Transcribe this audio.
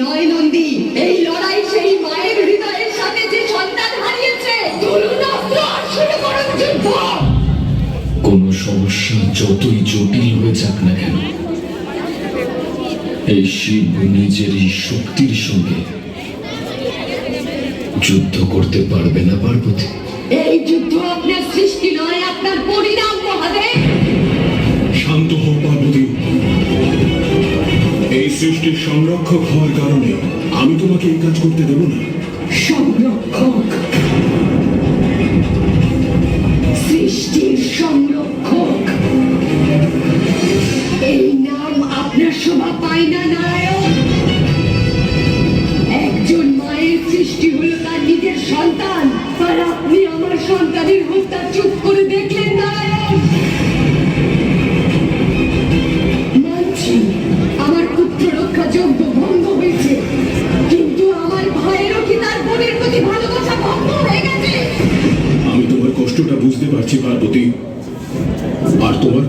নয় নন্দী, এই লড়াই সেই মায়ের হৃদয়ের সাথে যে সন্তান হারিয়েছে কোনো সমস্যা যতই জটিল হয়ে যাক না কেন, এই শিব নিজের শক্তির সঙ্গে যুদ্ধ করতে পারবে না পার্বতী। সৃষ্টির সংরক্ষক হওয়ার কারণে আমি তোমাকে এই কাজ করতে দেব না। সংরক্ষক? সৃষ্টির সংরক্ষক? এই নাম আপনার শোভা পায় না, নারায়ণ? একজন মায়ের সৃষ্টি হলো তার নিজের সন্তান, আর আপনি আমার সন্তানের হত্যা চুপ করে বুঝতে পারছি পার্বতী আর তোমার?